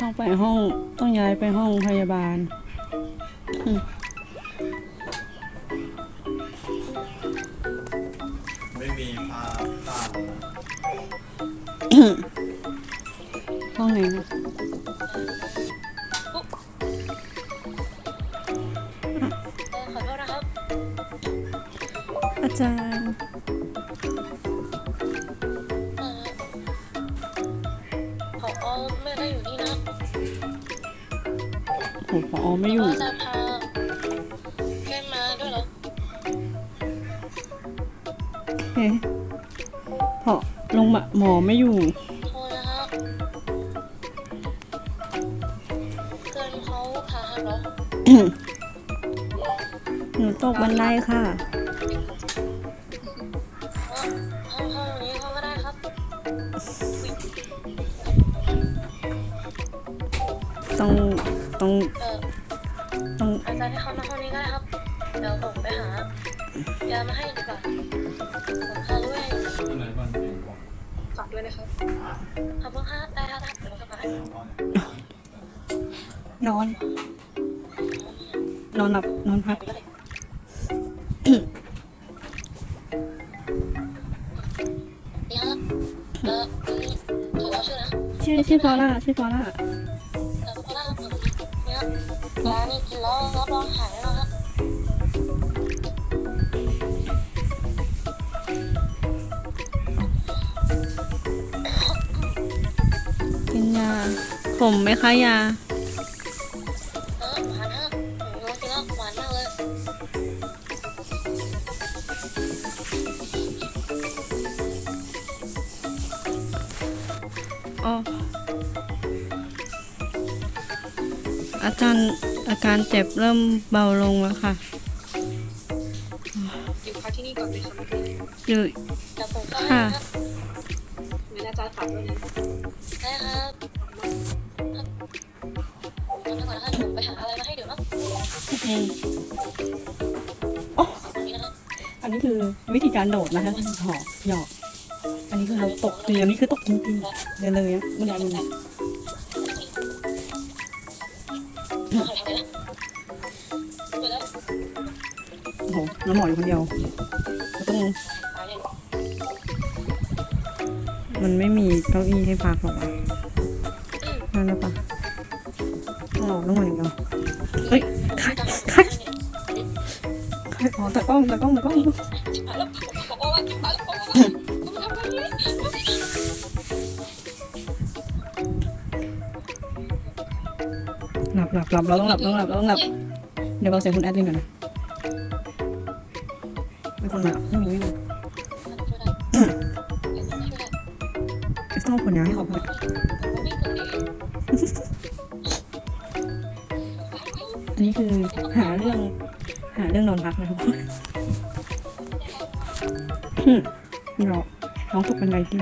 ต้องไปห้องต้องย้ายไปห้องพยาบาลไม่มีพาต้านเลยนะห้องไหนนะเออขอโทษนะครับ อาจารย์ หพอไม่อยู่ว่าจะพาเพื่อนมาด้วยเหรอเอ๊ะพอลงมาหมอไม่อยู่ โทษนะครับเพื่อนเขาขาหักเหรอหนูตกบันไดค่ะ อ๋อห้องห้องนี้ห้องก็ได้ครับต้อง ต้องเออต้องอาจารย์ให้เขามาห้องนี้ก็ได้ครับ เดี๋ยวผมไปหายามาให้ดีกว่าผมพาด้วยที่ไหนบ้านเองบอกฝากด้วยนะครับขอบคุณครับได้ครับได้เดี๋ยวเราจะไปนอน นอนหลับนอนพักเนี่ยเออขอเราชื่อนะชื่อชื่อฟอล่าชื่อฟอล่า ร้านนี้กินแล้วรับรองหายแน่นอนครับกินยาขมไหมคะยา เออหวานฮะหนูลองกินแล้วหวานมากเลยอ๋อ อาจารย์อาการเจ็บเริ่มเบาลงแล้วค่ะ อยู่พักที่นี่ก่อนไหมคะเมื่อกี้อยู่เดี๋ยวผมเข้าให้นะครับงั้นอาจารย์ฝากด้วยนะได้ครับครับผมทำไปก่อนนะครับเดี๋ยวผมไปหาอะไรมาให้เดี๋ยวเนาะเองอ๋อตรงนี้นะครับอันนี้คือวิธีการโดดนะคะหอกหยอก อันนี้คือเราตกจริงอันนี้คือตกจริงๆเดี๋ยวเลยอะมันยัง โอ้โหแล้วหมออยู่คนเดียวก็ต้องมันไม่มีเก้าอี้ให้พักหรอกวะนั่นหรือปะต้องรอต้องหมออย่างเดียวเฮ้ยใครใครใครอ๋อตะกล้องตะกล้องตะกล้อง หลับหลับหลับเราต้องหลับเราต้องหลับเราต้องหลับ เดี๋ยวเราเสียงคุณแอดลินก่อนนะมีคนมาไม่มีไม่มีวยได้ช่วยได้ไอ้ต้องคนย้ายให้เขาพูดผมไม่คนดีอันนี้คือหาเรื่องหาเรื่องนอนพักนะครับอืมนี่เราน้องตกบันไดที่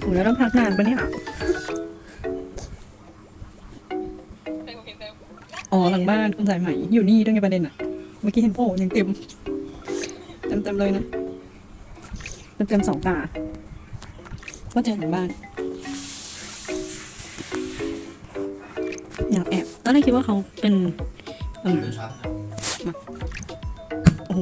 โอ้แล้วต้องพักนานปะเนี่ย อ๋อหลังบ้านคุณสายไหมอยู่นี่ด้วยไงประเด็นอะเมื่อกี้เห็นโผล่ยังเต็มเต็มเต็มๆเลยนะเต็มเต็มๆสองตาว่าเจอหลังบ้านอยากแอบตอนแรกคิดว่าเขาเป็นเอิ่มเป็นชัดนะโอ้โห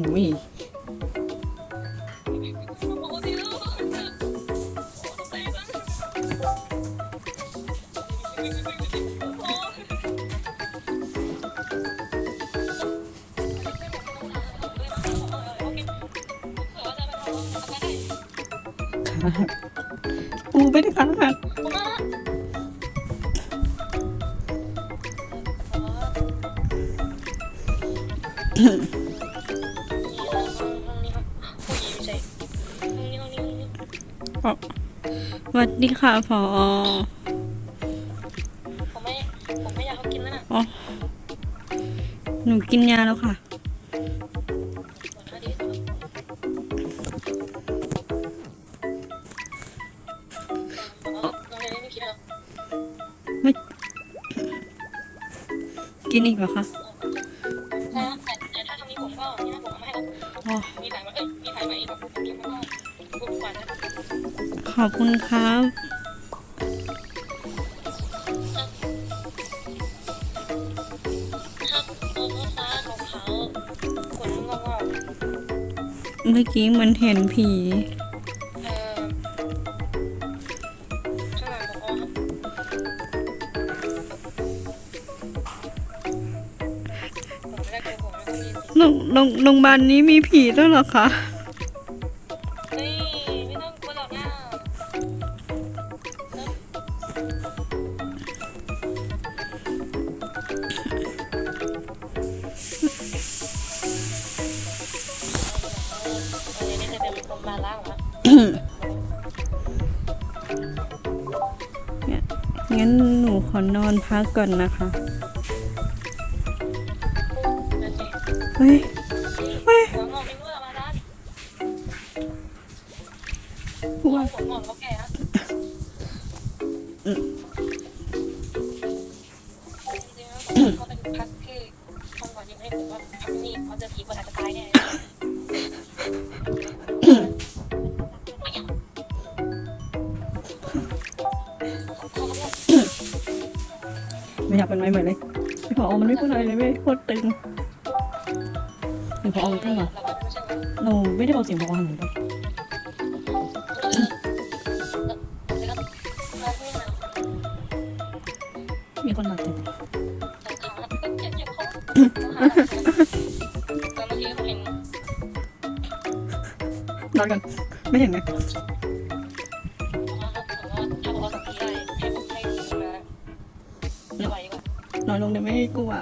ยขาหักกูไม่ได้ขาหักสวัสดีค่ะพอผมไม่ ผมไม่อยากเขากินแล้วนะอ๋อ หนูกินยาแล้วค่ะ กินอีกเหรอคะแต่แต่ถ้าทำนี้ผมก็นี่นะผมเอามาให้เราอ๋อมีสายมาเอ้ยมีสายไหมแบบเก็บแล้วก็บุกกว่านะค่ะขอบคุณครับครับโอ้ฟ้าของเขาขนงอกเมื่อกี้เหมันเห็นผี ๆ โรงโรงโรงพยาบาลนี้มีผีด้วยเหรอคะเฮ้ยไม่ต้องกลัวหรอกนะอันนี้ไม่เคยเป็นโรงพยาบาลล้างเหรองั้นหนูขอนอนพักก่อนนะคะ เฮ้ยเฮ้ยหัวงอกไม่เมื่อมาด้านหัวหัวงอกเขาแก่นะอืมจริงๆแล้วเขาเป็นพักที่ห้องก่อนยังให้ผมว่าพักนี่เขาจะผีกว่าอาจจะตายแน่ไม่อยากเป็นไม้เหมือนเลยพี่พอมันไม่พูดอะไรเลยไม่โคตรตึง พี่พอมันตึงเหรอเราไม่ใช่ไหมเราไม่ได้บอกเสียงพอเหมือนกันเราไม่หนาวมีคนมาเต็มแต่ขาเป็นเจ็บเจ็บคอแต่เมื่อกี้ผมเห็นนอนกันไม่เห็นไงผมว่าถ้าผมว่าสักทีได้ให้ผมให้คุณนะไม่ไหวดีกว่านอนลงเดี๋ยวไม่กลัว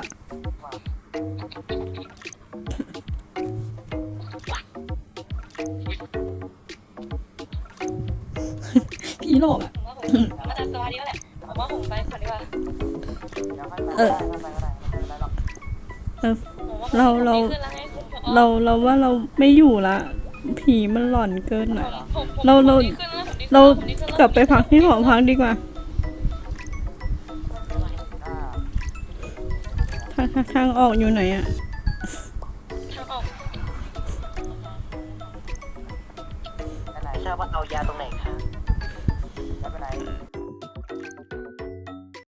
ผีหลอกอะผมว่าผมน่าจะสบายดีแล้วแหละผมว่าผมไปก่อนดีกว่าเออผมว่าเราเราเราเราว่าเราไม่อยู่ละ ผีมันหลอนเกินอะ เราเราเรากลับไปพักที่หอพักดีกว่าทางทางออกอยู่ไหนอะทราบว่าเอายาตรงไหนคะ